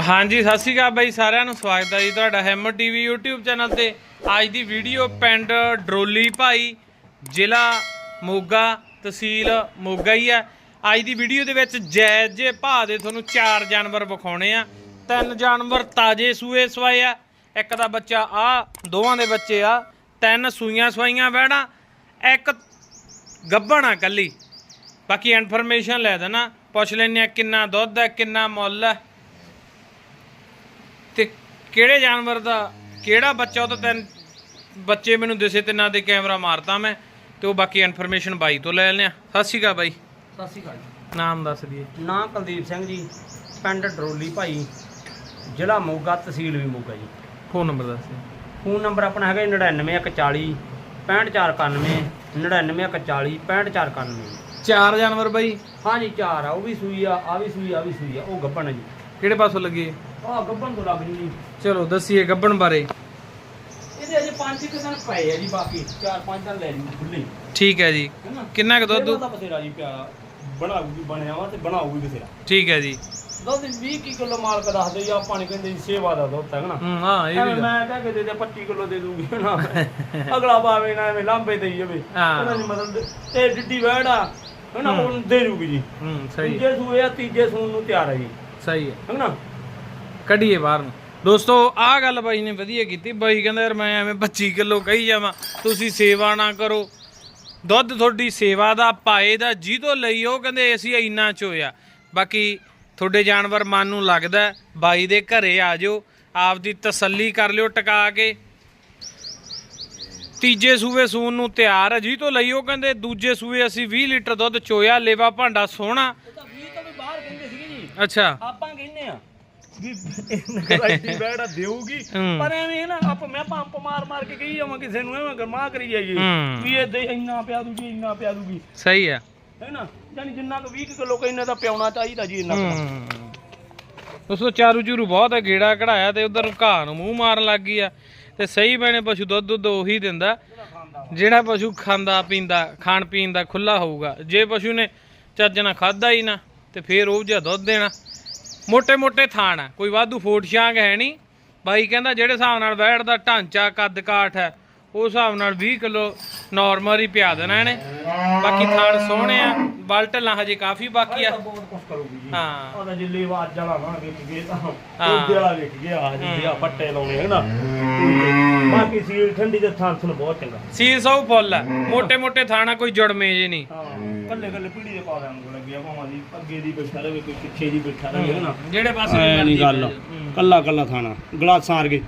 ਹਾਂਜੀ, ਸਤਿ ਸ਼੍ਰੀ ਅਕਾਲ ਬਾਈ, ਸਾਰਿਆਂ ਨੂੰ ਸਵਾਗਤ ਹੈ ਜੀ ਤੁਹਾਡਾ ਹੈਮਰ ਟੀਵੀ YouTube ਚੈਨਲ ਤੇ। ਅੱਜ ਦੀ ਵੀਡੀਓ ਪਿੰਡ ਡਰੋਲੀ ਭਾਈ, ਜ਼ਿਲ੍ਹਾ ਮੋਗਾ ਤਹਿਸੀਲ ਮੋਗਾ ਹੀ ਆ ਅੱਜ ਦੀ ਵੀਡੀਓ ਦੇ ਵਿੱਚ ਜਾਇਜ਼ ਜੇ ਭਾਅ ਦੇ ਤੁਹਾਨੂੰ ਚਾਰ ਜਾਨਵਰ ਵਿਖਾਉਣੇ ਆ। ਤਿੰਨ ਜਾਨਵਰ ਤਾਜੇ ਸੂਏ ਸਵਾਏ ਆ। ਇੱਕ ਦਾ ਬੱਚਾ ਆ, ਦੋਵਾਂ ਦੇ ਬੱਚੇ ਆ। ਤਿੰਨ ਸੂਈਆਂ ਸਵਾਈਆਂ ਬਹਿਣਾ, ਇੱਕ ਗੱਭਣ ਆ ਕੱਲੀ ਬਾਕੀ ਇਨਫੋਰਮੇਸ਼ਨ ਲੈ ਦੇਣਾ। ਪੁੱਛ ਲੈਣੇ ਆ ਕਿੰਨਾ ਦੁੱਧ ਹੈ, ਕਿੰਨਾ ਮੁੱਲ ਹੈ। ਕਿਹੜੇ ਜਾਨਵਰ ਦਾ ਕਿਹੜਾ ਬੱਚਾ ਉਹ ਤਾਂ ਤਿੰਨ ਬੱਚੇ ਮੈਨੂੰ ਦਿਸੇ ਤਿੰਨਾਂ ਦੇ ਕੈਮਰਾ ਮਾਰਤਾ ਮੈਂ ਤੇ ਉਹ ਬਾਕੀ ਇਨਫੋਰਮੇਸ਼ਨ ਬਾਈ ਤੋਂ ਲੈ ਲੈਣੇ ਆ ਸਤਿ ਸ਼੍ਰੀ ਅਕਾਲ ਬਾਈ। ਸਤਿ ਸ਼੍ਰੀ ਅਕਾਲ ਜੀ। ਨਾਮ ਦੱਸ ਦਈਏ ਨਾਂ ਕੁਲਦੀਪ ਸਿੰਘ ਜੀ ਪਿੰਡ ਡਰੋਲੀ ਭਾਈ ਜ਼ਿਲ੍ਹਾ ਮੋਗਾ ਤਹਿਸੀਲ ਵੀ ਮੋਗਾ ਜੀ। ਫੋਨ ਨੰਬਰ ਦੱਸ ਦਿਓ। ਫੋਨ ਨੰਬਰ ਆਪਣਾ ਹੈਗਾ 99140 65491 99140 65491 ਚਾਰ ਜਾਨਵਰ ਬਾਈ ਹਾਂ ਜੀ ਚਾਰ ਆ ਉਹ ਵੀ ਸੂਈ ਆ ਆ ਵੀ ਸੂਈ ਆ ਵੀ ਸੂਈ ਆ ਉਹ ਗੱਬਣ ਆ ਜੀ ਕਿਹੜੇ ਪਾਸੋਂ ਲੱਗੇ? ਆ ਗੱਬਣ ਤੋਂ ਲੱਗ ਜੂ ਜੀ। ਚਲੋ ਦੱਸੀਏ ਗੱਬਣ ਬਾਰੇ। ਇਹਦੇ ਅਜੇ ਪੰਜ ਕੁ ਦਿਨ ਪਏ ਆ ਜੀ ਬਾਕੀ ਚਾਰ ਪੰਜ ਦਿਨ ਲੈ ਜੂ ਖੁੱਲੇ ਠੀਕ ਹੈ ਜੀ। ਹੈਨਾ ਕਿੰਨਾ ਕੁ ਦੁੱਧ? ਦਾ ਬਥੇਰਾ ਜੀ ਪਿਆਰਾ ਬਣਾਊਗੀ ਬਣਿਆ ਵਾ ਤੇ ਬਣਾਊਗੀ ਬਥੇਰਾ। ਠੀਕ ਹੈ ਜੀ। ਦੁੱਧ 20 ਕੀ ਕਿਲੋ ਮਾਲਕ ਦੱਸਦੇ ਜੀ ਆਪਾਂ ਨੇ ਕਹਿੰਦੇ ਜੀ ਸੇਵਾ ਦਾ ਦੁੱਧ ਹੈ ਨਾ। ਹੂੰ ਹਾਂ ਇਹ ਐਵੇਂ ਵੀ ਮੈਂ ਕਹਿ ਕੇ ਦੇ ਦੇ 25 ਕਿਲੋ ਦੇ ਦੂੰਗੀ ਨਾ ਅਗਲਾ ਬਾਵੇ ਨਾ ਐਵੇਂ ਲਾਂਬੇ ਦੇਈ ਜਾਵੇ। ਹਾਂ। ਉਹਨਾਂ ਦੀ ਮਦਦ ਤੇ ਡਿੱਡੀ ਵੈੜ ਆ ਹਨਾ ਹੁਣ ਦੇ ਜੂਗੀ ਜੀ। ਹੂੰ ਸਹੀ। ਹੈ ਦੂਜੇ ਸੂਏ ਆ ਤੀਜੇ ਸੂਨ ਨੂੰ ਤਿਆਰ ਹੈ ਜੀ। ਸਹੀ ਹੈ। ਹਨਾ? ਕੱਢੀਏ ਬਾਹਰ ਨੂੰ। ਦੋਸਤੋ ਆਹ ਗੱਲ ਬਾਈ ਨੇ ਵਧੀਆ ਕੀਤੀ। ਬਾਈ ਕਹਿੰਦਾ ਯਾਰ ਮੈਂ ਐਵੇਂ 25 ਕਿਲੋ ਕਹੀ ਜਾਵਾਂ। ਤੁਸੀਂ ਸੇਵਾ ਨਾ ਕਰੋ। ਦੁੱਧ ਤੁਹਾਡੀ ਸੇਵਾ ਦਾ ਪਾਏ ਦਾ ਜਿਹਤੋਂ ਲਈ ਉਹ ਕਹਿੰਦੇ ਅਸੀਂ ਇੰਨਾ ਚੋਇਆ ਬਾਕੀ ਤੁਹਾਡੇ ਜਾਨਵਰ ਮਨ ਨੂੰ ਲੱਗਦਾ ਹੈ, ਬਾਈ ਦੇ ਘਰੇ ਆ ਜਾਓ। ਆਪਦੀ ਤਸੱਲੀ ਕਰ ਲਿਓ ਟਿਕਾ ਕੇ। ਤੀਜੇ ਸੂਵੇ ਸੂਨ ਨੂੰ ਤਿਆਰ ਹੈ ਜਿਹਤੋਂ ਲਈ ਉਹ ਕਹਿੰਦੇ ਦੂਜੇ ਸੂਵੇ ਅਸੀਂ 20 ਲੀਟਰ ਦੁੱਧ ਚੋਇਆ ਲੇਵਾ ਭਾਂਡਾ ਸੋਹਣਾ ਉਹ ਤਾਂ 20 ਤੋਂ ਵੀ ਬਾਹਰ ਕਹਿੰਦੇ ਸੀਗੇ ਜੀ ਅੱਛਾ। ਆਪਾਂ ਕਹਿੰਦੇ ਆ ਵੀ ਨਗਰਾਈਟੀ ਵੈੜ ਦੇਊਗੀ। ਹੂੰ। ਪਰ ਐਵੇਂ ਨਾ ਆਪ ਮੈਂ ਪੰਪ ਮਾਰ ਮਾਰ ਕੇ ਕਹੀ ਜਾਵਾਂ ਕਿਸੇ ਨੂੰ ਐਵੇਂ ਗਰਮਾ ਕਰੀ ਜਾਈਏ। ਹੂੰ। ਵੀ ਇਹ ਦੇ ਇੰਨਾ ਪਿਆ ਦੂਗੀ ਇੰਨਾ ਪਿਆ ਦੂਗੀ। ਸਹੀ ਹੈ ਹੈਨਾ ਯਾਨੀ ਜਿੰਨਾ ਕੁ 20 ਕਿਲੋ ਕਹਿੰਦੇ ਤਾਂ ਪਿਆਉਣਾ ਚਾਹੀਦਾ ਜੀ ਇੰਨਾ ਕੁ। ਹੂੰ। ਦੋਸਤੋ ਚਾਰੂ ਚੂਰੂ ਬਹੁਤ ਹੈ ਗੇੜਾ ਕਢਾਇਆ ਤੇ ਉਧਰ ਘਾਹ ਨੂੰ ਮੂੰਹ ਮਾਰਨ ਲੱਗ ਗਈ ਆ। ਤੇ ਸਹੀ ਮੈਨੇ ਪਸ਼ੂ ਦੁੱਧ ਦੁੱਧ ਉਹੀ ਦਿੰਦਾ। ਜਿਹੜਾ ਪਸ਼ੂ ਖਾਂਦਾ ਪੀਂਦਾ ਖਾਣ ਪੀਣ ਦਾ ਖੁੱਲਾ ਹੋਊਗਾ। ਜੇ ਪਸ਼ੂ ਨੇ ਚੱਜ ਨਾਲ ਖਾਦਾ ਹੀ ਨਾ ਤੇ ਫੇਰ ਉਹ ਜਿਹਾ ਦੁੱਧ ਦੇਣਾ। ਮੋٹے ਮੋٹے ਥਾਣ ਕੋਈ ਵਾਧੂ ਫੋਟ ਛਾਂਗ ਹੈ ਨਹੀਂ। ਬਾਈ ਕਹਿੰਦਾ ਜਿਹੜੇ ਹਿਸਾਬ ਨਾਲ ਵੈੜ ਦਾ ਢਾਂਚਾ ਕੱਦ ਕਾਠ ਹੈ ਉਸ ਹਿਸਾਬ ਨਾਲ 20 ਕਿਲੋ ਨਾਰਮਲ ਹੀ ਪਿਆ ਦੇਣਾ ਇਹਨੇ। ਬਾਕੀ ਥਾਣ ਸੋਹਣੇ ਆ ਬਲਟਲਾਂ ਹਜੇ ਕਾਫੀ ਬਾਕੀ ਆ। ਆਵਾਜ਼ ਵਾਲਾ ਨਾ ਵੇਖ ਬਾਕੀ ਸੀਲ ਠੰਡੀ ਦੇ ਥਾਣ ਬਹੁਤ ਚੰਗਾ। ਸੀਲ ਸਭ ਫੁੱਲ ਆ ਮੋٹے ਥਾਣਾ ਕੋਈ ਜੁੜਮੇ ਜੇ ਨਹੀਂ। ਕੱਲੇ ਕੱਲੇ ਪੀੜੀ ਦੇ ਪਾ ਦਾਂਗੇ ਲੱਗਿਆ ਭਾਵਾਂ ਦੀ ਅੱਗੇ ਦੀ ਬੈਠਾ ਰਵੇ ਕੋਈ ਪਿੱਛੇ ਦੀ ਬੈਠਾ ਰਵੇ ਹੈ ਨਾ ਜਿਹੜੇ ਪਾਸੇ ਐ ਵੀ ਨਹੀਂ ਮਰਜ਼ੀ ਗੱਲ ਹੂੰ। ਕੱਲਾ ਕੱਲਾ ਥਾਣਾ ਗਲਾਸਾਂ ਵਰਗੇ।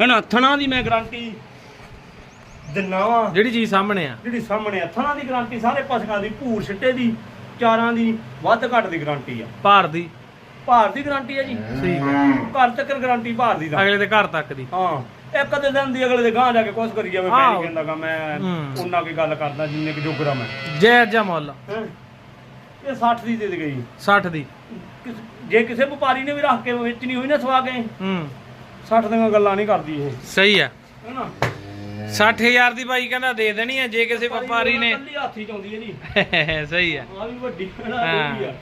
ਹੈ ਨਾ ਥਣਾ ਦੀ ਮੈਂ ਗਾਰੰਟੀ ਦਿਨਾ ਵਾ। ਜਿਹੜੀ ਚੀਜ਼ ਸਾਹਮਣੇ ਆ। ਜਿਹੜੀ ਸਾਹਮਣੇ ਆ ਥਣਾ ਦੀ ਗਾਰੰਟੀ ਸਾਰੇ ਪਸ਼ੂਆਂ ਦੀ ਭੂਰ ਛਿੱਟੇ ਦੀ ਚਾਰਾਂ ਦੀ ਵੱਧ ਘੱਟ ਦੀ ਗਾਰੰਟੀ ਆ। ਭਾਰ ਦੀ। ਭਾਰ ਦੀ ਗਾਰੰਟੀ ਆ ਜੀ। ਠੀਕ ਘਰ ਤੱਕ ਗਾਰੰਟੀ ਭਾਰ ਦੀ ਦਾ। ਅਗਲੇ ਦੇ ਘਰ ਤੱਕ ਦੀ। ਹਾਂ। ਇੱਕ ਅੱਧੇ ਦਿਨ ਦੀ ਅਗਲੇ ਦੇ ਗਾਂ ਜਾ ਕੇ ਕੁਛ ਕਰੀ ਜਾਵੇ ਮੈਂ। ਨਹੀਂ ਕਹਿੰਦਾਗਾ ਮੈਂ ਹੂੰ। ਉਹਨਾਂ ਕੀ ਗੱਲ ਕਰਦਾ ਜਿੰਨੇ ਕਿ ਜੋਗਰਾ ਮੈਂ। ਜੈ ਜਾ ਮੁੱਲ। ਹੈਂ। ਇਹ 60 ਦੀ ਦੇ ਦੇ ਗਈ। 60 ਦੀ। ਕਿਸ- ਜੇ ਕਿਸੇ ਵਪਾਰੀ ਨੇ ਵੀ ਰੱਖ ਕੇ ਵੇਚਣੀ ਹੋਈ ਨਾ ਸਵਾ ਕੇ ਹੂੰ। 60 ਦੀਆਂ ਗੱਲਾਂ ਨਹੀਂ ਕਰਦੀ ਇਹ। ਸਹੀ ਆ। ਹੈਨਾ? 60000 ਦੀ ਬਾਈ ਕਹਿੰਦਾ ਦੇ ਦੇਣੀ ਆ ਜੇ ਕਿਸੇ ਵਪਾਰੀ ਨੇ ਕੱਲੀ ਹਾਥੀ ਚ ਆਉਂਦੀ ਹੈ ਜੀ। ਸਹੀ ਆ। ਆ ਵੀ ਵੱਡੀ ਹਾਂ।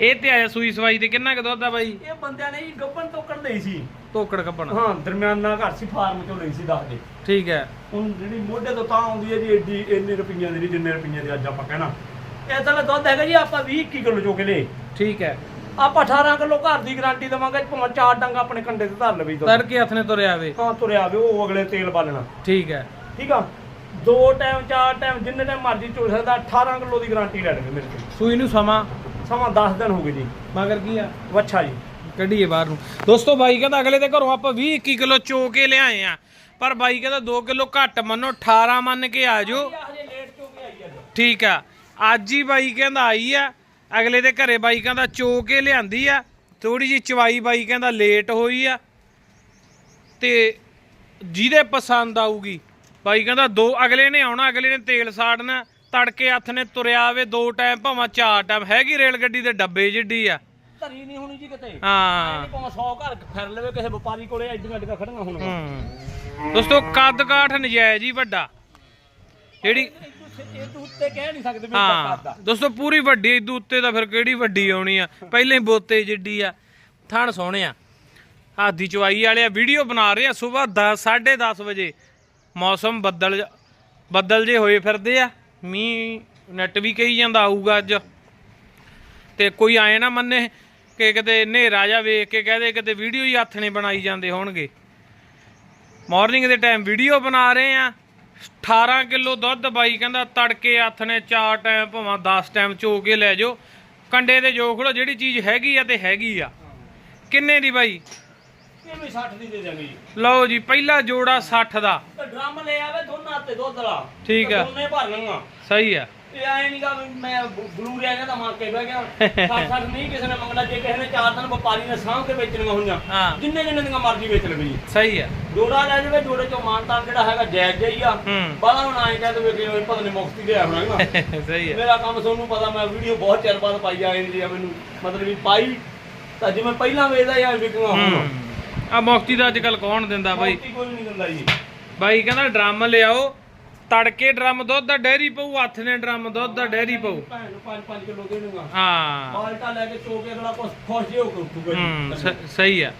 ਇਹ ਤੇ ਆਇਆ ਸੂਈ ਸਵਾਈ ਤੇ ਕਿੰਨਾ ਕੁ ਦੁੱਧ ਆ ਬਾਈ? ਇਹ ਬੰਦਿਆਂ ਨੇ ਹੀ ਗੱਬਣ ਤੋਂ ਕੱਢਦੇ ਹੀ ਸੀ। ਤੋਕੜ ਕੱਪਣ ਹਾਂ ਦਰਮਿਆਨਾ ਘਰ ਸੀ ਫਾਰਮ ਚੋਂ ਲਈ ਸੀ ਦੱਸ ਦੇ। ਠੀਕ ਹੈ। ਹੁਣ ਜਿਹੜੀ ਮੋਢੇ ਤੋਂ ਤਾਂ ਆਉਂਦੀ ਹੈ ਜੀ ਏਡੀ ਇੰਨੇ ਰੁਪਈਆਂ ਦੀ ਨਹੀਂ ਜਿੰਨੇ ਰੁਪਈਆਂ ਦੀ ਅੱਜ ਆਪਾਂ ਕਹਿਣਾ। ਇਹ ਤਾਂ ਦੁੱਧ ਹੈਗਾ ਜੀ ਆਪਾਂ 20 21 ਕਿਲੋ ਚੋ ਕੇ ਲਏ ਠੀਕ ਹੈ। ਆਪਾਂ 18 ਕਿਲੋ ਘਰ ਦੀ ਗਾਰੰਟੀ ਦੇਵਾਂਗੇ ਭਾਵੇਂ ਚਾਰ ਡੰਗਾ ਆਪਣੇ ਕੰਡੇ ਤੇ ਧਰ ਲਵੇ ਦੁੱਧ। ਤੜਕੇ ਹੱਥ ਨੇ ਤੁਰਿਆ ਵੇ ਹਾਂ ਤੁਰਿਆ ਆਵੇ ਉਹ ਅਗਲੇ ਤੇਲ ਬਾਲਣਾ। ਠੀਕ ਹੈ। ਠੀਕ ਆ? ਦੋ ਟਾਈਮ ਚਾਰ ਟਾਈਮ ਜਿੰਨੇ ਟਾਈਮ ਮਰਜ਼ੀ ਚੋ ਸਕਦਾ 18 ਕਿਲੋ ਦੀ ਗਾਰੰਟੀ ਲੈ ਲਵੇ ਮੇਰੇ ਕੋਲ। ਸੂਈ ਨੂੰ ਸਮਾਂ। ਸਮਾਂ 10 ਦਿਨ ਹੋ ਗਏ ਜੀ। ਮਗਰ ਕੀ ਆ? ਵੱਛਾ ਜੀ। ਕੱਢੀਏ ਬਾਹਰ ਨੂੰ। ਦੋਸਤੋ ਬਾਈ ਕਹਿੰਦਾ ਅਗਲੇ ਦੇ ਘਰੋਂ ਆਪਾਂ 20 21 ਕਿਲੋ ਚੋ ਕੇ ਲਿਆਏ ਆ। ਪਰ ਬਾਈ ਕਹਿੰਦਾ 2 ਕਿਲੋ ਘੱਟ ਮੰਨੋ 18 ਮੰਨ ਕੇ ਆ ਜਾਓ। ਹਜੇ ਲੇਟ ਚੋ ਕੇ ਆਈ ਅੱਜ ਠੀਕ ਆ। ਅੱਜ ਹੀ ਬਾਈ ਕਹਿੰਦਾ ਆਈ ਆ। ਅਗਲੇ ਦੇ ਘਰੇ ਬਾਈ ਕਹਿੰਦਾ ਚੋ ਕੇ ਲਿਆਂਦੀ ਆ। ਥੋੜੀ ਜੀ ਚਵਾਈ ਬਾਈ ਕਹਿੰਦਾ ਲੇਟ ਹੋਈ ਆ। ਤੇ ਜਿਹਦੇ ਪਸੰਦ ਆਊਗੀ ਬਾਈ ਕਹਿੰਦਾ ਦੋ ਅਗਲੇ ਨੇ ਆਉਣਾ ਅਗਲੇ ਨੇ ਤੇਲ ਸਾੜਨਾ। ਤੜਕੇ ਹੱਥ ਨੇ ਤੁਰਿਆ ਆਵੇ ਦੋ ਟਾਈਮ ਭਾਵੇਂ ਚਾਰ ਟਾਈਮ। ਹੈਗੀ ਰੇਲ ਗੱਡੀ ਦੇ ਡੱਬੇ ਜਿੱਡੀ ਆ। ਧਰੀ ਨਹੀਂ ਹੋਣੀ ਜੀ ਕਿਤੇ। ਹਾਂ। ਭਾਵੇਂ 100 ਘਰ ਫਿਰ ਲਵੇ ਕਿਸੇ ਵਪਾਰੀ ਕੋਲੇ ਐਡੀਆਂ ਐਡੀਆਂ ਖੜੀਆਂ ਹੁਣ ਹੂੰ। ਦੋਸਤੋ ਕੱਦ ਕਾਠ ਨਜਾਇਜ਼ ਹੀ ਵੱਡਾ। ਜਿਹੜੀ ਦੋਸਤੋ ਪੂਰੀ ਵੱਡੀ ਇਦੋਂ ਉੱਤੇ ਤਾਂ ਫਿਰ ਕਿਹੜੀ ਵੱਡੀ ਆਉਣੀ ਆ? ਪਹਿਲਾਂ ਹੀ ਬੋਤੇ ਜਿੱਡੀ ਆ। ਥਣ ਸੋਹਣੇ ਆ। ਹਾਦੀ ਚਵਾਈ ਵਾਲੇ ਆ। ਵੀਡੀਓ ਬਣਾ ਰਹੇ ਆ। ਸਵੇਰ 10 10:30 ਵਜੇ। ਮੌਸਮ ਬੱਦਲ ਬੱਦਲ ਜੇ ਹੋਏ ਫਿਰਦੇ ਆ। ਮੀ ਨੈਟ ਵੀ ਕਹੀ ਜਾਂਦਾ ਆਊਗਾ ਅੱਜ। ਤੇ ਕੋਈ ਆਏ ਨਾ ਮੰਨੇ ਕਿ ਕਿਤੇ ਹਨੇਰਾ ਜਾ ਵੇਖ ਕੇ ਕਹਦੇ ਕਿਤੇ ਵੀਡੀਓ ਹੀ ਹੱਥ ਨੇ ਬਣਾਈ ਜਾਂਦੇ ਹੋਣਗੇ। ਮਾਰਨਿੰਗ ਦੇ ਟਾਈਮ ਵੀਡੀਓ ਬਣਾ ਰਹੇ ਆ। 18 ਕਿਲੋ ਦੁੱਧ ਬਾਈ ਕਹਿੰਦਾ ਤੜਕੇ ਹੱਥ ਨੇ, ਚਾਰ ਟਾਈਮ ਭਾਵੇਂ 10 ਟਾਈਮ ਚੋ ਕੇ ਲੈ ਜਾਓ। ਕੰਡੇ ਤੇ ਜੋ ਖੜੋ ਜਿਹੜੀ ਚੀਜ਼ ਹੈਗੀ ਆ ਤੇ ਹੈਗੀ ਆ। ਕਿੰਨੇ ਦੀ ਬਾਈ? ਇਹ ਵੀ 60 ਦੀ ਦੇ ਦਾਂਗੇ ਜੀ ਲਓ ਜੀ ਪਹਿਲਾ ਜੋੜਾ 60 ਦਾ। ਤੇ ਡਰਮ ਲੈ ਆਵੇ ਦੋਨਾਂ ਤੇ ਦੁੱਧ ਵਾਲਾ ਠੀਕ ਆ। ਦੋਨੇ ਭਰ ਲਵਾਂ ਸਹੀ ਆ। ਇਹ ਆਏ ਨਹੀਂ ਗਾ ਮੈਂ ਬਲੂ ਰਿਆ ਕਹਿੰਦਾ ਮੰਗ ਕੇ ਬਹਿ ਗਿਆ। 60 ਨਹੀਂ ਕਿਸੇ ਨੇ ਮੰਗਣਾ ਜੇ ਕਿਸੇ ਨੇ ਚਾਰ ਦਿਨ ਵਪਾਰੀ ਨੇ ਸਾਂਭ ਕੇ ਵੇਚਣੀਆਂ ਹੋਈਆਂ ਜਿੰਨੇ ਜਿੰਨੇ ਦੀਆਂ ਮਰਜ਼ੀ ਵੇਚ ਲਵੇ ਜੀ। ਸਹੀ ਆ। ਜੋੜਾ ਲੈ ਜਾਵੇ ਜੋੜੇ ਚੋਂ ਮਾਨਤਾਨ ਜਿਹੜਾ ਹੈਗਾ ਜਾਇਜ਼ ਹੀ ਆ। ਬਾਲਾ ਹੁਣ ਆਏ ਕਹਿੰਦੇ ਵੇ ਕਿ ਪਤਾ ਨਹੀਂ ਮੁਕਤੀ ਦੇ ਆਉਣਾ ਨਾ ਸਹੀ ਆ। ਮੇਰਾ ਕੰਮ ਤੁਹਾਨੂੰ ਪਤਾ ਮੈਂ ਵੀਡੀਓ ਬਹੁਤ ਚਿਰ ਬਾਅਦ ਪਾਈ ਆ ਜਾਂਦੀ ਆ ਮੈਨੂੰ ਮਤਲਬ ਵੀ ਪਾਈ ਤਾਂ ਜਿਵੇਂ ਪਹਿਲਾਂ ਵੇਚਦਾ ਜਾਂ ਵਿਕਣਾ ਹੁਣ। ਆ ਮੁਕਤੀ ਦਾ ਅੱਜ ਕੱਲ ਕੌਣ ਦਿੰਦਾ ਬਾਈ? ਮੁਕਤੀ ਕੋਈ ਨਹੀਂ ਦਿੰਦਾ ਜੀ। ਬਾਈ ਕਹਿੰਦਾ ਡਰਮ ਲਿਆਓ ਤੜਕੇ ਡਰਮ ਦੁੱਧ ਦਾ ਡੈਰੀ ਪਊ ਹੱਥ ਨੇ ਡਰਮ ਦੁੱਧ ਦਾ ਡੈਰੀ ਪਊ। ਭੈਣ ਨੂੰ 5-5 ਕਿਲੋ ਦੇ ਦੂੰਗਾ ਹਾਂ। ਬਾਲਟਾ ਲੈ ਕੇ ਚੋ ਕੇ ਅਗਲਾ ਕੁਛ ਖੁਸ਼ ਹੋ ਕੇ ਉੱਠੂਗਾ ਜੀ। ਸਹੀ ਆ।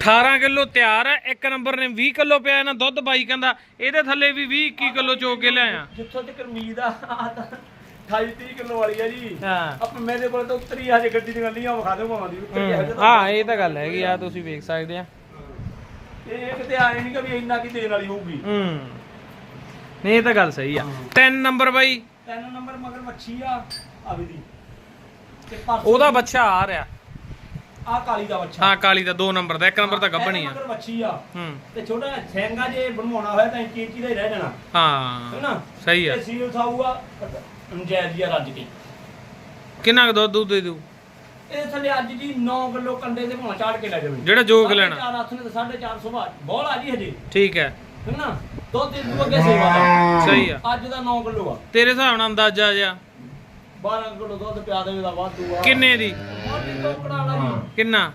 18 ਕਿਲੋ ਤਿਆਰ ਹੈ ਇੱਕ ਨੰਬਰ ਨੇ 20 ਕਿਲੋ ਪਿਆ ਨਾ ਦੁੱਧ ਬਾਈ ਕਹਿੰਦਾ ਇਹਦੇ ਥੱਲੇ ਵੀ 20 21 ਕਿਲੋ ਚੋ ਕੇ ਲਿਆਇਆ। ਜਿੱਥੋਂ ਤੱਕ ਉਮੀਦ ਆ ਆਹ ਤਾਂ 28 30 ਕਿਲੋ ਵਾਲੀ ਆ ਜੀ। ਹਾਂ। ਆਪਾਂ ਮੇਰੇ ਕੋਲ ਤਾਂ ਉਤਰੀ ਆ ਜੇ ਗੱਡੀ ਦੀਆਂ ਲੀਆਂ ਵਿਖਾ ਦਿਓ ਭਾਵਾਂ ਦੀ ਉੱਤਰ ਕੇ ਹਜੇ ਤਾਂ ਹਾਂ। ਇਹ ਤਾਂ ਗੱਲ ਹੈਗੀ ਆ ਤੁਸੀਂ ਵੇਖ ਸਕਦੇ ਆ। ਇਹ ਕਿਤੇ ਆਏ ਨਹੀਂ ਕਿ ਵੀ ਇੰਨਾ ਕੀ ਦੇਣ ਵਾਲੀ ਹੋਊਗੀ। ਹੂੰ। ਨਹੀਂ ਇਹ ਤਾਂ ਗੱਲ ਸਹੀ ਆ। 3 ਨੰਬਰ ਬਾਈ। ਤਿੰਨ ਨੰਬਰ ਮਗਰ ਮੱਛੀ ਆ ਆਵੇ ਦੀ। ਤੇ ਪਰਸੋਂ ਉਹਦਾ ਬੱਚਾ ਆ ਰਿਹਾ। ਆ ਕਾਲੀ ਦਾ ਬੱਚਾ। ਹਾਂ ਕਾਲੀ ਦਾ 2 ਨੰਬਰ ਦਾ 1 ਨੰਬਰ ਤਾਂ ਗੱਭਣੀ ਆ। ਮਗਰ ਮੱਛੀ ਆ। ਹੂੰ। ਤੇ ਛੋਟਾ ਜਿਹਾ ਸੈਂਗਾ ਜੇ ਬਣਵਾਉਣਾ ਹੋਇਆ ਤਾਂ ਇੰਚੀ ਇੰਚੀ ਦਾ ਹੀ ਰਹਿ ਜਾਣਾ। ਹਾਂ। ਹੈਨਾ ਸਹੀ ਆ। ਤੇ ਸੀਲ ਥਾਊਗਾ ਅੰਜੈਦ ਜਿਹਾ ਰੱਜ ਕੇ। ਕਿੰਨਾ ਕੁ ਦੁੱਧ ਦੁੱਧ ਦੇ ਦੂ ਇਹ ਥੱਲੇ ਅੱਜ ਜੀ 9 ਕਿਲੋ ਕੰਡੇ ਦੇ ਭਾਂ ਚਾੜ ਕੇ ਲੈ ਜਾਵੇ ਜਿਹੜਾ ਜੋਗ ਲੈਣਾ। 4 ਹੱਥ ਨੇ ਤਾਂ 4.5 ਸੁਬਾਹ ਬੋਲ ਆ ਜੀ ਹਜੇ। ਠੀਕ ਹੈ। ਹੈਨਾ ਦੁੱਧ ਦੇ ਦੂ ਅੱਗੇ ਸੇਵਾ ਦਾ। ਸਹੀ ਆ। ਅੱਜ ਦਾ 9 ਕਿਲੋ ਆ। ਤੇਰੇ ਹਿਸਾਬ ਨਾਲ ਅੰਦਾਜ਼ਾ ਜਿਆ 12 ਕਿਲੋ ਦੁੱਧ ਪਿਆ ਦੇਵੇ ਦਾ ਵਾਧੂ ਆ। ਕਿੰਨੇ ਦੀ? ਕਿੰਨਾ?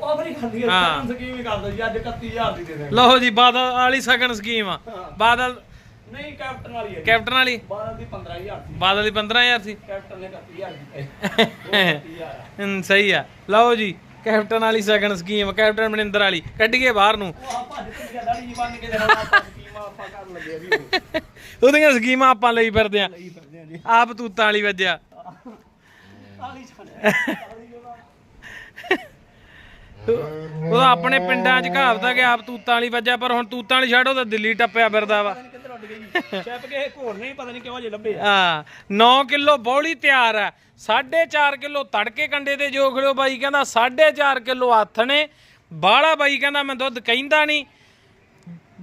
ਉਹ ਬੜੀ ਖਾਂਦੀ ਹੈ। ਹਾਂ। ਸਾਨੂੰ ਸਕੀਮ ਹੀ ਕਰਦਾ ਜੀ। ਅੱਜ 31000 ਦੀ ਦੇ ਦੇਣਗੇ ਲਓ ਜੀ ਬਾਦਲ ਵਾਲੀ ਸਗਨ ਸਕੀਮ ਆ। ਬਾਦਲ ਨਹੀਂ ਕੈਪਟਨ ਵਾਲੀ ਹੈ। ਕੈਪਟਨ ਵਾਲੀ? 12 ਦੀ 15000 ਸੀ। ਬਾਦਲ ਦੀ 15000 ਸੀ? ਕੈਪਟਨ ਨੇ 31000 ਦਿੱਤੇ 31000 ਹਮ, ਸਹੀ ਆ। ਲਓ ਜੀ ਕੈਪਟਨ ਵਾਲੀ ਸਗਨ ਸਕੀਮ ਕੈਪਟਨ ਮਨਿੰਦਰ ਵਾਲੀ। ਕੱਢੀਏ ਬਾਹਰ ਨੂੰ। ਉਹ ਉਹਦੀਆਂ ਸਕੀਮਾਂ ਆਪਾਂ ਲਈ ਫਿਰਦੇ ਆ। ਆਪ ਤੂਤਾਂ ਵਾਲੀ ਵੱਜਿਆ। ਉਹਦਾ ਆਪਣੇ ਪਿੰਡਾਂ 'ਚ ਕਹਾਵਤ ਆ ਕਿ ਆਪ ਤੂਤਾਂ ਵਾਲੀ ਵੱਜਿਆ ਪਰ ਹੁਣ ਤੂਤਾਂ ਵਾਲੀ ਛੱਡ ਉਹ ਤਾਂ ਦਿੱਲੀ ਟੱਪਿਆ ਫਿਰਦਾ ਵਾ। ਉੱਡ ਗਈ। ਜੀ ਛੱਪ ਕੇ ਘੋੜ ਨਹੀਂ ਪਤਾ ਨਹੀਂ ਕਿਉਂ ਜੇ ਲੱਭੇ ਆ। ਹਾਂ 9 ਕਿਲੋ ਬੌਲੀ ਤਿਆਰ ਆ 4.5 ਕਿਲੋ ਤੜਕੇ ਕੰਡੇ ਤੇ ਜੋ ਖੜਿਓ ਬਾਈ ਕਹਿੰਦਾ 4.5 ਕਿਲੋ ਹੱਥ ਨੇ। ਬਾਹਲਾ ਬਾਈ ਕਹਿੰਦਾ ਮੈਂ ਦੁੱਧ ਕਹਿੰਦਾ ਨਹੀਂ।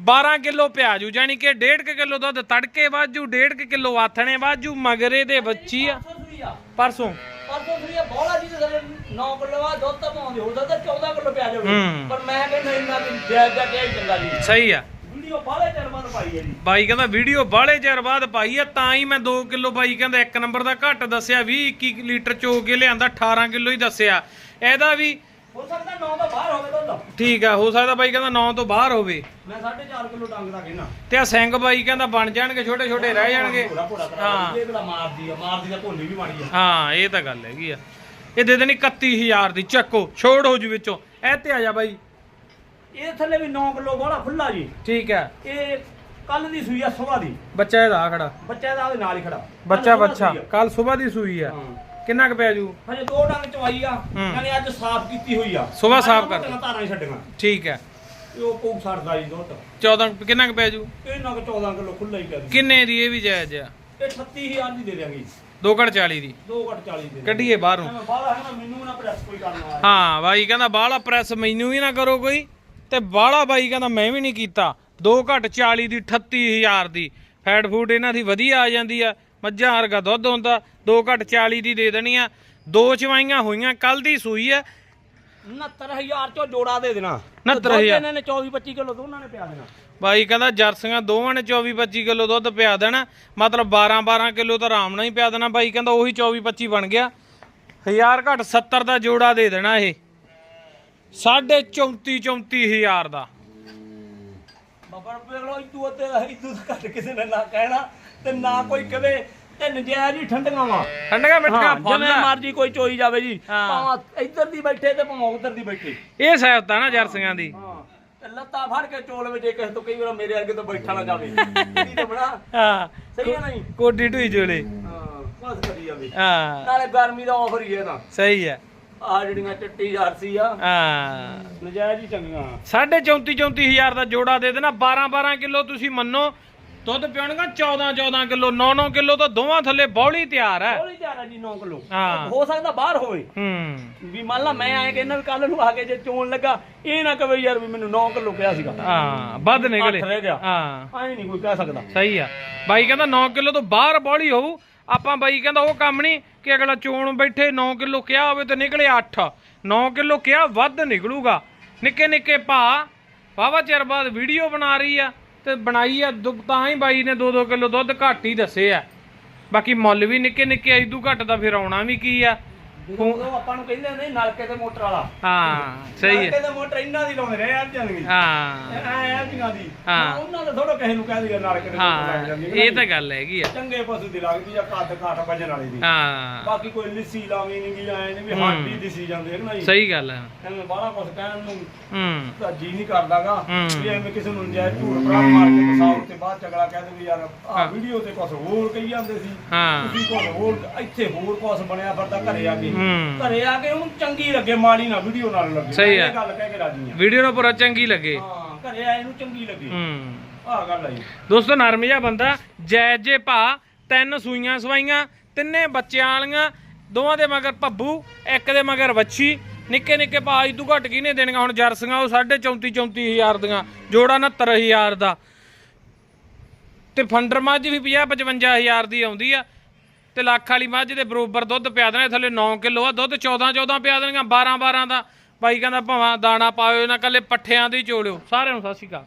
12 ਕਿਲੋ ਪਿਆਜੂ ਜਾਨੀ ਕਿ 1.5 ਕਿਲੋ ਦੁੱਧ ਤੜਕੇ ਵਾਜੂ 1.5 ਕਿਲੋ ਆਥਣੇ ਵਾਜੂ ਮਗਰੇ ਦੇ ਬੱਚੀ ਆ। ਪਰਸੋਂ ਸੂਈ ਆ। ਪਰਸੋਂ। ਪਰਸੋਂ ਸੂਈ ਆ ਬੋਲਾ ਜੀ ਤੇ 9 ਕਿਲੋ ਆ ਦੁੱਧ ਤਾਂ ਪਾਉਂਦੇ ਹੋ ਤਾਂ 14 ਕਿਲੋ ਪਿਆ ਜਾਵੇ ਹੂੰ। ਪਰ ਮੈਂ ਕਹਿੰਦਾ ਇੰਨਾ ਵੀ ਜਾਇਜ਼ ਜਾ ਕੇ ਚੰਗਾ ਜੀ। ਸਹੀ ਆ। ਵੀਡੀਓ ਬਾਹਲੇ ਚਿਰ ਬਾਅਦ ਪਾਈ ਹੈ ਜੀ। ਬਾਈ ਕਹਿੰਦਾ ਵੀਡੀਓ ਬਾਹਲੇ ਚਿਰ ਬਾਅਦ ਪਾਈ ਆ ਤਾਂ ਹੀ ਮੈਂ 2 ਕਿਲੋ ਬਾਈ ਕਹਿੰਦਾ ਇੱਕ ਨੰਬਰ ਦਾ ਘੱਟ ਦੱਸਿਆ 20 21 ਲੀਟਰ ਚੋ ਕੇ ਲਿਆਂਦਾ 18 ਕਿਲੋ ਹੀ ਦੱਸਿਆ। ਇਹਦਾ ਵੀ ਹੋ ਸਕਦਾ 9 ਤੋਂ ਬਾਹਰ ਹੋਵੇ ਦੁੱਧ ਠੀਕ ਆ ਹੋ ਸਕਦਾ ਬਾਈ ਕਹਿੰਦਾ 9 ਤੋਂ ਬਾਹਰ ਹੋਵੇ। ਮੈਂ 4.5 ਕਿਲੋ ਡੰਗ ਦਾ ਕਹਿਣਾ ਤੇ ਆ ਸਿੰਘ ਬਾਈ ਕਹਿੰਦਾ ਬਣ ਜਾਣਗੇ ਛੋਟੇ ਛੋਟੇ ਰਹਿ ਜਾਣਗੇ। ਹਾਂ। ਇਹ ਕਿਹੜਾ ਮਾਰਦੀ ਆ ਮਾਰਦੀ ਦਾ ਭੋਲੀ ਵੀ ਮਾੜੀ ਆ। ਹਾਂ ਇਹ ਤਾਂ ਗੱਲ ਹੈਗੀ ਆ। ਇਹ ਦੇ ਦੇਣੀ 31000 ਦੀ ਚੱਕੋ ਛੋੜ ਹੋ ਜੂ ਵਿੱਚੋਂ। ਇਹ ਤੇ ਆ ਜਾ ਬਾਈ। ਇਹ ਥੱਲੇ ਵੀ 9 ਕਿਲੋ ਬੋਲਾ ਖੁੱਲਾ ਜੀ। ਠੀਕ ਹੈ। ਇਹ ਕੱਲ ਦੀ ਸੂਈ ਆ ਸਵੇਰ ਦੀ। ਬੱਚਾ ਇਹਦਾ ਆ ਖੜਾ। ਬੱਚਾ ਦਾ ਉਹਦੇ ਨਾਲ ਹੀ ਖੜਾ। ਬੱਚਾ ਕੱਲ੍ਹ ਬੱਚਾ। ਸੂਈ ਆ। ਕੱਲ ਸਵੇਰ ਦੀ ਸੂਈ ਆ। ਹਾਂ। ਕਿੰਨਾ ਕੁ ਪਿਆ ਜੂ? ਹਜੇ ਦੋ ਡੰਗ ਚਵਾਈ ਆ ਹੂੰ। ਯਾਨੀ ਅੱਜ ਸਾਫ਼ ਕੀਤੀ ਹੋਈ ਆ। ਸੁਬਾਹ ਸਾਫ਼ ਕਰ। ਤਾਰਾਂ ਹੀ ਛੱਡੀਆਂ। ਠੀਕ ਹੈ। ਇਹ ਉਹ ਪਊ ਛੱਡਦਾ ਜੀ ਦੁੱਧ। 14 ਕਿੰਨਾ ਕੁ ਪਿਆ ਜੂ? ਇਹ ਨਾ 14 ਕਿਲੋ ਖੁੱਲਾ ਹੀ ਕਰ ਕਿੰਨੇ ਦੀ ਇਹ ਵੀ ਜਾਇਜ਼ ਆ? ਇਹ 38000 ਦੀ ਦੇ ਦਿਆਂਗੇ 2 ਘੜ 40 ਦੀ। 2 ਘੱਟ 40 ਦੇ ਕੱਢੀਏ ਬਾਹਰ। ਬਾਹਲਾ ਹੈ ਨਾ ਮੈਨੂੰ ਨਾ ਪ੍ਰੈਸ ਕੋਈ ਕਰਨ ਵਾਲਾ ਹਾਂ ਬਾਈ ਕਹਿੰਦਾ ਬਾਹਲਾ ਪ੍ਰੈਸ ਮੈਨੂੰ ਵੀ ਨਾ ਕਰੋ ਕੋਈ। ਤੇ ਬਾਹਲਾ ਬਾਈ ਕਹਿੰਦਾ ਮੈਂ ਵੀ ਨਹੀਂ ਕੀਤਾ। 2 ਘੱਟ 40 ਦੀ 38000 ਦੀ। ਫੈਟ ਫੂਡ ਇਹਨਾਂ ਦੀ ਵਧੀਆ ਆ ਜਾਂਦੀ ਆ। ਮੱਝਾਂ ਵਰਗਾ ਦੁੱਧ ਹੁੰਦਾ 2 ਘੱਟ 40 ਦੀ ਦੇ ਦੇਣੀ ਆ। ਦੋ ਚਵਾਈਆਂ ਹੋਈਆਂ ਕੱਲ ਦੀ ਸੂਈ ਆ। 69000 ਚੋਂ ਜੋੜਾ ਦੇ ਦੇਣਾ। 69,000 ਇਹਨਾਂ ਨੇ 24 25 ਕਿਲੋ ਦੋਨਾਂ ਨੇ ਪਿਆ ਦੇਣਾ। ਬਾਈ ਕਹਿੰਦਾ ਜਰਸੀਆਂ ਦੋਵਾਂ ਨੇ 24 25 ਕਿਲੋ ਦੁੱਧ ਪਿਆ ਦੇਣਾ। ਮਤਲਬ 12 12 ਕਿਲੋ ਤਾਂ ਆਰਾਮ ਨਾਲ ਹੀ ਪਿਆ ਦੇਣਾ। ਬਾਈ ਕਹਿੰਦਾ ਉਹੀ 24 25 ਬਣ ਗਿਆ। 1000 ਘੱਟ 70 ਦਾ ਜੋੜਾ ਦੇ ਦੇਣਾ ਇਹ। 34 34000 ਦਾ। ਬਾਬਾ ਵੇਖ ਲੋ ਇਦੂ ਤੇ ਇਦੂ ਘੱਟ ਕਿਸੇ ਨੇ ਨਾ ਕਹਿਣਾ ਤੇ ਨਾ ਕੋਈ ਕਵੇ ਤੇ ਨਜਾਇਜ਼ ਹੀ ਠੰਡੀਆਂ ਵਾ। ਠੰਡੀਆਂ ਮਿੱਠੀਆਂ ਜਿਵੇਂ। ਮਰਜ਼ੀ ਕੋਈ ਚੋਈ ਜਾਵੇ ਜੀ। ਭਾਵੇਂ ਇੱਧਰ ਦੀ ਬੈਠੇ ਤੇ ਭਾਵੇਂ ਉੱਧਰ ਦੀ ਬੈਠੇ। ਇਹ ਸਹਿਬਤਾ ਨਾ ਜਰਸੀਆਂ ਦੀ। ਲੱਤਾਂ ਫੜ ਕੇ ਚੋਲ ਵਿੱਚ ਕਿਸੇ ਤੋਂ ਕਈ ਵਾਰ ਮੇਰੇ ਅੱਗੇ ਤੋਂ ਬੈਠਾ ਨਾ ਜਾਵੇ। ਇਹ ਤਾਂ ਬੜਾ ਹਾਂ। ਸਹੀ ਹੈ ਨਹੀਂ ਕੋਡੀ ਢੂਈ ਜੋਲੇ ਹਾਂ ਬਸ ਕਰੀ ਜਾਵੇ ਹਾਂ। ਨਾਲੇ ਗਰਮੀ ਦਾ ਆਫਰ ਹੀ ਹੈ ਨਾ ਸਹੀ ਹੈ। ਆ ਜਿਹੜੀਆਂ ਚੱਟੀ ਜਰਸੀ ਆ। ਹਾਂ। ਨਜਾਇਜ਼ ਹੀ ਚੰਗੀਆਂ। ਸਾਢੇ 34 34000 ਦਾ ਜੋੜਾ ਦੇ ਦੇਣਾ 12 12 ਕਿਲੋ ਤੁਸੀਂ ਮੰਨੋ। ਦੁੱਧ ਪਿਉਣਗਾ 14 14 ਕਿਲੋ 9 9 ਕਿਲੋ ਤਾਂ ਦੋਵਾਂ ਥੱਲੇ ਬੌਲੀ ਤਿਆਰ ਹੈ। ਹੌਲੀ ਤਿਆਰ ਆ ਜੀ 9 ਕਿਲੋ। ਹਾਂ। ਹੋ ਸਕਦਾ ਬਾਹਰ ਹੋਵੇ। ਹੂੰ। ਵੀ ਮੰਨ ਲਾ ਮੈਂ ਆਏ ਕਹਿੰਦਾ ਵੀ ਕੱਲ ਨੂੰ ਆ ਕੇ ਜੇ ਚੋਣ ਲੱਗਾ ਇਹ ਨਾ ਕਵੇ ਯਾਰ ਵੀ ਮੈਨੂੰ 9 ਕਿਲੋ ਕਿਹਾ ਸੀਗਾ। ਹਾਂ ਵੱਧ ਨਿਕਲੇ। ਅੱਠ ਰਹਿ ਗਿਆ। ਹਾਂ। ਐ ਨਹੀਂ ਕੋਈ ਕਹਿ ਸਕਦਾ। ਸਹੀ ਆ। ਬਾਈ ਕਹਿੰਦਾ 9 ਕਿਲੋ ਤੋਂ ਬਾਹਰ ਬੌਲੀ ਹੋਊ ਆਪਾਂ ਬਾਈ ਕਹਿੰਦਾ ਉਹ ਕੰਮ ਨਹੀਂ ਕਿ ਅਗਲਾ ਚੋਣ ਬੈਠੇ 9 ਕਿਲੋ ਕਿਹਾ ਹੋਵੇ ਤੇ ਨਿਕਲੇ 8 9 ਕਿਲੋ ਕਿਹਾ, ਵੱਧ ਨਿਕਲੂਗਾ। ਨਿੱਕੇ ਨਿੱਕੇ ਭਾ, ਵਾਹਵਾ ਚਿਰ ਬਾਅਦ ਵੀਡੀਓ ਬਣਾ ਰਹੀ ਆ ਤੇ ਬਣਾਈ ਆ ਦੁੱਧ, ਤਾਂ ਹੀ ਬਾਈ ਨੇ 2-2 ਕਿਲੋ ਦੁੱਧ ਘੱਟ ਹੀ ਦੱਸੇ ਆ। ਬਾਕੀ ਮੁੱਲ ਵੀ ਨਿੱਕੇ ਨਿੱਕੇ ਇਦੂ ਘੱਟ ਤਾਂ ਫਿਰ ਆਉਣਾ ਵੀ ਕੀ ਆ। ਆਪਾਂ ਨੂੰ ਕਹਿੰਦੇ ਹੁੰਦੇ ਸੀ ਨਲਕੇ ਤੇ ਮੋਟਰ ਵਾਲਾ। ਹਾਂ ਸਹੀ ਨਲਕੇ ਹੈ ਤੇ ਮੋਟਰ ਇਹਨਾਂ ਦੀ ਲਾਉਂਦੇ ਰਹੇ ਆ ਜਾਣਗੇ ਹਾਂ। ਐ ਐ ਦੀਆਂ ਦੀ। ਹਾਂ। ਉਹਨਾਂ ਦੇ ਥੋੜਾ ਕਿਸੇ ਨੂੰ ਕਹਿ ਦਿਆ ਨਲਕੇ ਤੇ ਮੋਟਰ ਲੱਗ ਹਾਂ ਜਾਂਦੀ ਹੈ। ਇਹ ਤਾਂ ਗੱਲ ਹੈਗੀ ਆ। ਚੰਗੇ ਪਸ਼ੂ ਦੀ ਲੱਗਦੀ ਆ ਕੱਦ ਕਾਠ ਵਜਣ ਵਾਲੀ ਦੀ। ਹਾਂ। ਬਾਕੀ ਕੋਈ ਲਿੱਸੀ ਲਾਵੀਂ ਨਹੀਂ ਗਈ ਐ ਨਹੀਂ ਵੀ ਹੂੰ। ਹੱਡੀ ਦਿਸੀ ਜਾਂਦੇ ਹਨ ਜੀ ਸਹੀ ਗੱਲ ਹੈ ਐਵੇਂ ਬਾਹਲਾ ਕੁਝ ਕਹਿਣ ਨੂੰ ਹੂੰ। ਤਾਂ ਜੀ ਨਹੀਂ ਕਰਦਾਗਾ। ਹੂੰ। ਵੀ ਐਵੇਂ ਕਿਸੇ ਨੂੰ ਜਾਇ ਝੂਠ ਪ੍ਰਾਣ ਮਾਰ ਕੇ ਫਸਾਉ ਤੇ ਬਾਅਦ ਚਗਲਾ ਕਹਿ ਦੇ ਵੀ ਯਾਰ ਆ ਵੀਡੀਓ ਤੇ ਕੁਝ ਹੋਰ ਕਹੀ ਜਾਂਦੇ ਸੀ। ਹਾਂ। ਤੁਸੀਂ ਕੁਝ ਹੋਰ ਇੱਥੇ ਹੋਰ ਕੁਝ ਬਣਿਆ ਫਿਰਦਾ ਘਰੇ ਆ ਕੇ। ਹੂੰ। ਘਰੇ ਆ ਕੇ ਉਹਨੂੰ ਚੰਗੀ ਲੱਗੇ ਮਾੜੀ ਨਾ ਵੀਡੀਓ ਨਾਲ ਲੱਗੇ। ਸਹੀ ਮੈਂ ਹੈ। ਇਹ ਗੱਲ ਕਹਿ ਕੇ ਰਾਜੀ ਆ। ਵੀਡੀਓ ਨੂੰ ਪੂਰਾ ਚੰਗੀ ਲੱਗੇ। ਹਾਂ ਘਰੇ ਆਏ ਨੂੰ ਚੰਗੀ ਲੱਗੇ। ਹੂੰ। ਆਹ ਗੱਲ ਆ ਜੀ। ਦੋਸਤੋ ਨਰਮ ਜਿਹਾ ਬੰਦਾ ਜਾਇਜ਼ ਜੇ ਭਾ ਤਿੰਨ ਸੂਈਆਂ ਸਵਾਈਆਂ ਤਿੰਨੇ ਬੱਚਿਆਂ ਵਾਲੀਆਂ ਦੋਵਾਂ ਦੇ ਮਗਰ ਭੱਬੂ ਇੱਕ ਦੇ ਮਗਰ ਵੱਛੀ ਨਿੱਕੇ ਨਿੱਕੇ ਭਾ ਇਦੂ ਘੱਟ ਕੀ ਨੇ ਦੇਣੀਆਂ ਹੁਣ ਜਰਸੀਆਂ ਉਹ 34 34 ਹਜ਼ਾਰ ਦੀਆਂ ਜੋੜਾ 69000 ਦਾ। ਤੇ ਫੰਡਰ ਮੱਝ ਵੀ 50 55 ਹਜ਼ਾਰ ਦੀ ਆਉਂਦੀ ਆ। ਤੇ ਲੱਖ ਵਾਲੀ ਮੱਝ ਦੇ ਬਰੋਬਰ ਦੁੱਧ ਪਿਆ ਦੇਣਾ ਥੱਲੇ 9 ਕਿਲੋ ਆ, ਦੁੱਧ 14 14 ਪਿਆ ਦੇਣੀਆਂ 12 12 ਦਾ। ਬਾਈ ਕਹਿੰਦਾ ਭਾਵਾਂ ਦਾਣਾ ਪਾਇਓ ਨਾ ਕੱਲੇ ਪੱਠਿਆਂ ਦੀ ਚੋਲਿਓ। ਸਾਰਿਆਂ ਨੂੰ ਸਤਿ ਸ਼੍ਰੀ ਅਕਾਲ।